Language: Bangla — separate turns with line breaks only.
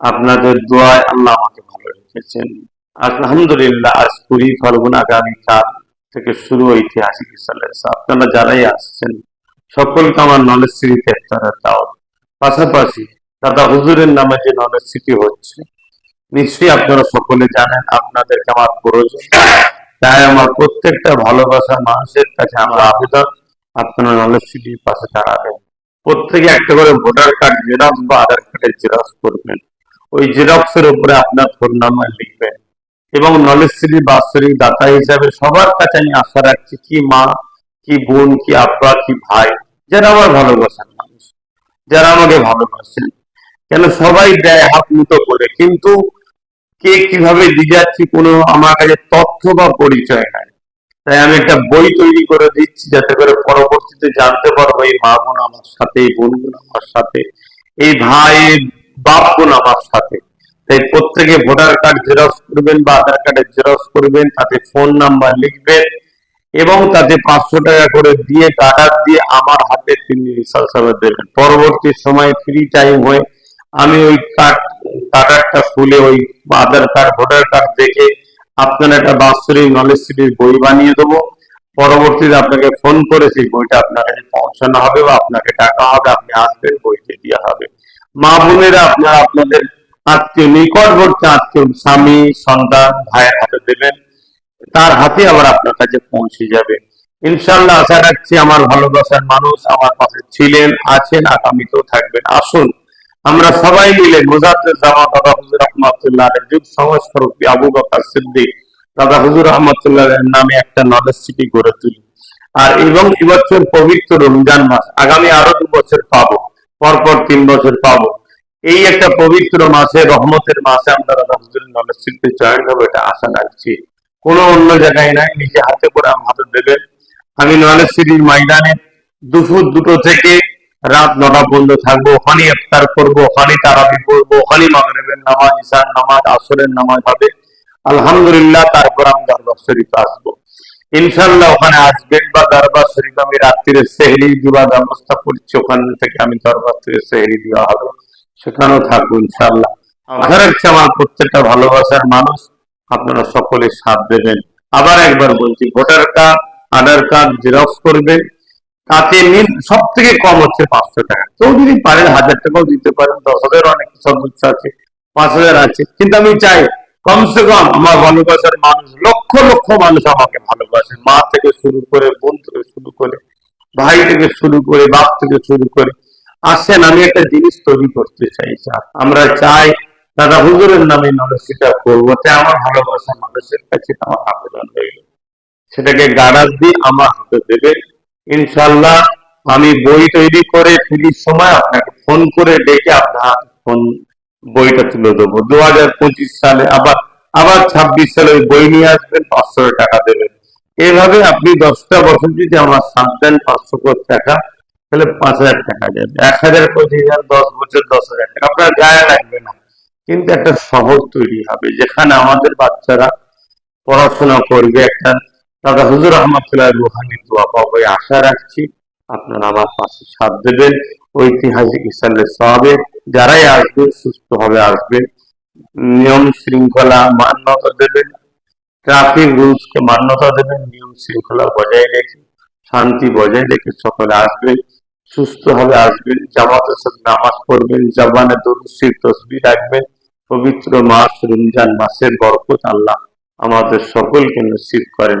আপনাদের দোয়ায় আল্লাহ আমাকে ভালো রেখেছেন। আলহামদুলিল্লাহ, আজ কুড়ি ফাল্গুন আগামীকাল থেকে শুরু ঐতিহাসিক আপনারা যারাই আসছেন, সকলকে আমার নলেজ সিটিতে দাও পাশাপাশি দাদা হুজুরের নামে যে নলেজ সিটি হচ্ছে নিশ্চয়ই আপনারা সকলে জানেন, আপনাদেরকে আমার প্রয়োজন। তাই আমার প্রত্যেকটা ভালোবাসা মানুষের কাছে আমার আবেদন। আপনারা নলেজ সিটির পাশে দাঁড়াবেন। প্রত্যেকে একটা করে ভোটার কার্ড জেরক্স বা আধার কার্ডের জেরক্স করবেন। ওই জেরক্সের উপরে আপনার ফোন নাম্বার লিখবেন। এবং নলেজ সিটির বাৎসরিক দাতা হিসাবে সবার কাছে আমি আশা রাখছি, কি মা, কি বোন, কি আব্বা কি ভাই, যারা আমার ভালোবাসার মানুষ, যারা আমাকে ভালোবাসেন। কেন সবাই দেয় হাত মুতো করে, কিন্তু কে কীভাবে দিয়ে যাচ্ছি কোনো আমার কাছে তথ্য বা পরিচয় নাই। তাই আমি একটা বই তৈরি করে দিচ্ছি যাতে করে পরবর্তীতে জানতে পারব এই মা বোন আমার সাথে, এই বোন আমার সাথে, এই ভাই, বাপ বোন আমার সাথে। তাই প্রত্যেকে ভোটার কার্ড জেরক্স করবেন বা আধার কার্ডের জেরক্স করবেন, তাতে ফোন নাম্বার লিখবেন এবং তাতে পাঁচশো টাকা করে দিয়ে কার্ডার দিয়ে আমার হাতে তিনি রিসার্চ দেবেন পরবর্তী সময় ফ্রি টাইম হয়ে আমি ওই কার্ড কার্ডারটা খুলে ওই আধার কার্ড ভোটার কার্ড দেখে আপনার একটা বাৎসরিক নলেজ সিটির বই বানিয়ে দেবো। পরবর্তীতে আপনাকে ফোন করে সেই বইটা আপনার কাছে পৌঁছানো হবে বা আপনাকে টাকা হবে, আপনি আসবেন বইতে দেওয়া হবে। মা বোনেরা, আপনারা আপনাদের আত্মীয়, নিকটবর্তী আত্মীয়, স্বামী, সন্তান, ভাইয়ের হাতে দেবেন, তার হাতে আবার আপনার কাছে পৌঁছে যাবে। ইনশাল্লাহ আশা রাখছি আমার ভালোবাসার মানুষ আমার পাশে ছিলেন, আছেন, আগামীতেও থাকবেন। আসুন আমরা সবাই মিলে দাদা হুজুর যুগ সংস্কারক আবু সিদ্দিক দাদা হুজুর নামে একটা নলেজ সিটি গড়ে তুলি। আর এবং এবছর পবিত্র রমজান মাস, আগামী আরও দু বছর পাবো, পরপর তিন বছর পাবো। এই একটা পবিত্র মাসে, রহমতের মাসে আমরা দাদা হুজুর নলেজ জয়েন হব, এটা আশা রাখছি। কোনো অন্য জায়গায় নাই, নিজে হাতে করে আমার হাতে দেবেন। আমি নলেজ সিটির ময়দানে দুপুর দুটো থেকে রাত নটা পর্যন্ত থাকব ওখানে ইফতার করব ওখানে তারাবি পড়ব ওখানে মাগরিবের নামাজ ইশার নামাজ আসরের নামাজ হবে। আলহামদুলিল্লাহ তারপর আমি দরবার শরীফে আসব। ইনশাল্লাহ ওখানে আসবেন বা দরবার শরীফ আমি রাত্রিরে সেহরি দিবার ব্যবস্থা করছি। ওখান থেকে আমি দরবার থেকে সেহরি দেওয়া হবে। সেখানেও থাকব ইনশাল্লাহ আশা রাখছি আমার প্রত্যেকটা ভালোবাসার মানুষ আপনারা সকলে সাথ দেবেন। আবার একবার বলছি voter card Aadhaar card xerox করবেন তাতে নিন সব থেকে কম হচ্ছে পাঁচশো টাকা। কেউ যদি পারেন হাজার টাকাও দিতে পারেন, দশ হাজার অনেক সদস্য আছে, পাঁচ হাজার আছে। কিন্তু আমি চাই কমসে কম আমার ভালোবাসার মানুষ, লক্ষ লক্ষ মানুষ আমাকে ভালোবাসে মা থেকে শুরু করে, বোন থেকে শুরু করে, ভাই থেকে শুরু করে, বাপ থেকে শুরু করে। আসেন, আমি একটা জিনিস তৈরি করতে চাই, স্যার। আমরা চাই দাদা হুজুরের নামে মানুষ সেটা করব, তাই আমার ভালোবাসা মানুষের কাছে আমার আবেদন রইল। সেটাকে গাড়ার দিয়ে আমার হাতে দেবে ইনশাল্লাহ আমি বই তৈরি করে ফিরির সময় আপনাকে ফোন করে ডেকে আপনার ফোন বইটা তুলে দেবো। দু হাজার পঁচিশ সালে আবার আবার ছাব্বিশ সালে ওই বই নিয়ে আসবেন, পাঁচশো টাকা দেবেন। এভাবে আপনি দশটা বছর যদি আমার সাত দেন পাঁচশো করে টাকা, তাহলে পাঁচ হাজার টাকা যাবে এক হাজার পঁচিশ হাজার দশ বছর দশ হাজার টাকা। আপনার গায়ে লাগবে না। কিন্তু একটা শহর তৈরি হবে, যেখানে আমাদের বাচ্চারা পড়াশোনা করবে, একটা দাদা হুজুর রহমতুল্লাহ রুহানি দোয়া পাবো আশা রাখছি আপনারা আমার পাশে সাথ দেবেন, ঐতিহাসিক ইসালের সবে যারাই আসবে সুস্থ হবে আসবেন নিয়ম শৃঙ্খলা মান্যতা দেবেন, ট্রাফিক রুলস কে মান্যতা দেবেন, নিয়ম শৃঙ্খলা বজায় রেখে, শান্তি বজায় রেখে সকলে আসবেন সুস্থ হবে আসবেন, জামাতের সাথে নামাজ পড়বেন জবানে দরুসির তসবি রাখবেন, পবিত্র মাস, রমজান মাসের বরকত আল্লাহ আমাদের সকলকে নসিব করেন।